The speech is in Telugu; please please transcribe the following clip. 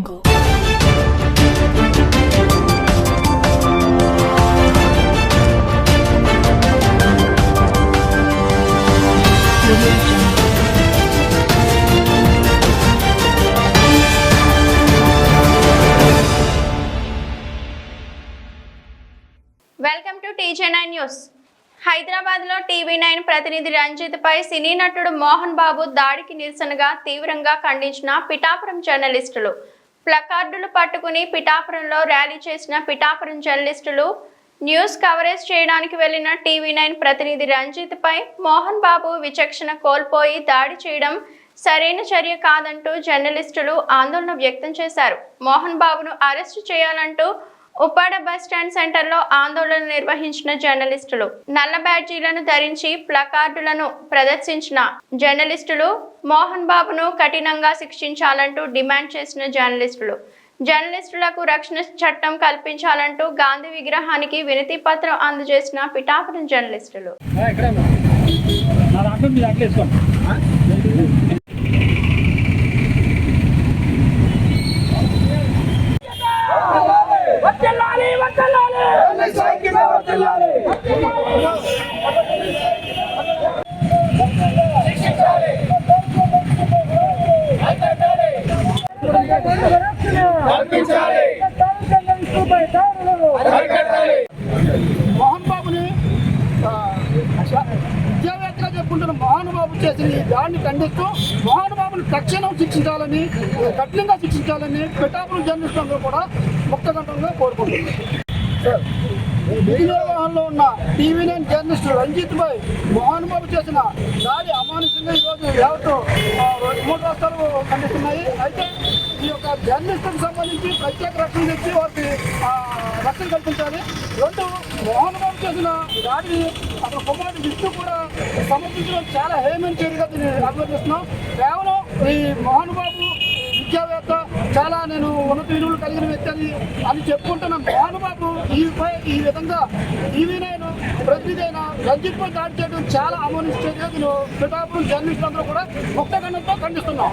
Welcome to TV nine news హైదరాబాద్లో టీవీ నైన్ ప్రతినిధి రంజిత్ పై సినీ నటుడు మోహన్ బాబు దాడికి నిరసనగా తీవ్రంగా ఖండించిన పిఠాపురం జర్నలిస్టులు. ప్లకార్డులు పట్టుకుని పిఠాపురంలో ర్యాలీ చేసిన పిఠాపురం జర్నలిస్టులు న్యూస్ కవరేజ్ చేయడానికి వెళ్ళిన టీవీ నైన్ ప్రతినిధి రంజిత్పై మోహన్ బాబు విచక్షణ కోల్పోయి దాడి చేయడం సరైన చర్య కాదంటూ జర్నలిస్టులు ఆందోళన వ్యక్తం చేశారు. మోహన్ బాబును అరెస్టు చేయాలంటూ ఉప్పాడ బస్ స్టాండ్ సెంటర్లో ఆందోళన నిర్వహించిన జర్నలిస్టులు నల్ల బ్యాడ్జీలను ధరించి ప్లకార్డులను ప్రదర్శించిన జర్నలిస్టులు మోహన్ బాబును కఠినంగా శిక్షించాలంటూ డిమాండ్ చేసిన జర్నలిస్టులు. జర్నలిస్టులకు రక్షణ చట్టం కల్పించాలంటూ గాంధీ విగ్రహానికి వినతి పత్రం అందజేసిన పిఠాపురం జర్నలిస్టులు. మోహన్ బాబుని విద్యావేత్తగా చెప్పుకుంటున్న మోహన్ బాబు చేసిన ఈ దాడిని ఖండిస్తూ మోహన్ బాబుని తక్షణం శిక్షించాలని కఠినంగా శిక్షించాలని పిఠాపురం జర్నలిస్టులందరూ కూడా ముక్తకంఠంగా కోరుకుంటున్నారు. విధి నిర్వహణలో ఉన్న టీవీ నైన్ జర్నలిస్ట్ రంజిత్ భాయ్ మోహన్బాబు చేసిన దాడి అమానుషంగా ఈరోజు యావత్తు మూడు రాష్ట్రాలు ఖండిస్తున్నాయి. అయితే ఈ యొక్క జర్నలిస్టులకు సంబంధించి ప్రత్యేక రక్షణ తెచ్చి వారికి రక్షణ కల్పించాలి. రెండు మోహన్ బాబు చేసిన దాడిని అక్కడ కుమారుడు విష్ణు కూడా సమర్థించడం చాలా హేమైన చర్యగా దీన్ని అభివర్ణిస్తున్నాం. కేవలం ఈ మోహన్ బాబు విద్యావేత్త చాలా నేను ఉన్నత విలువలు కలిగిన వ్యక్తి అని అని చెప్పుకుంటున్న మోహన్ ఈ ఈ విధంగా టీవీ నేను ప్రతినిధి అయిన దాడి చేయడం చాలా అమోనించేది నేను పిఠాపురం జర్నలిస్టులందరూ కూడా ముక్తగండంతో ఖండిస్తున్నాం.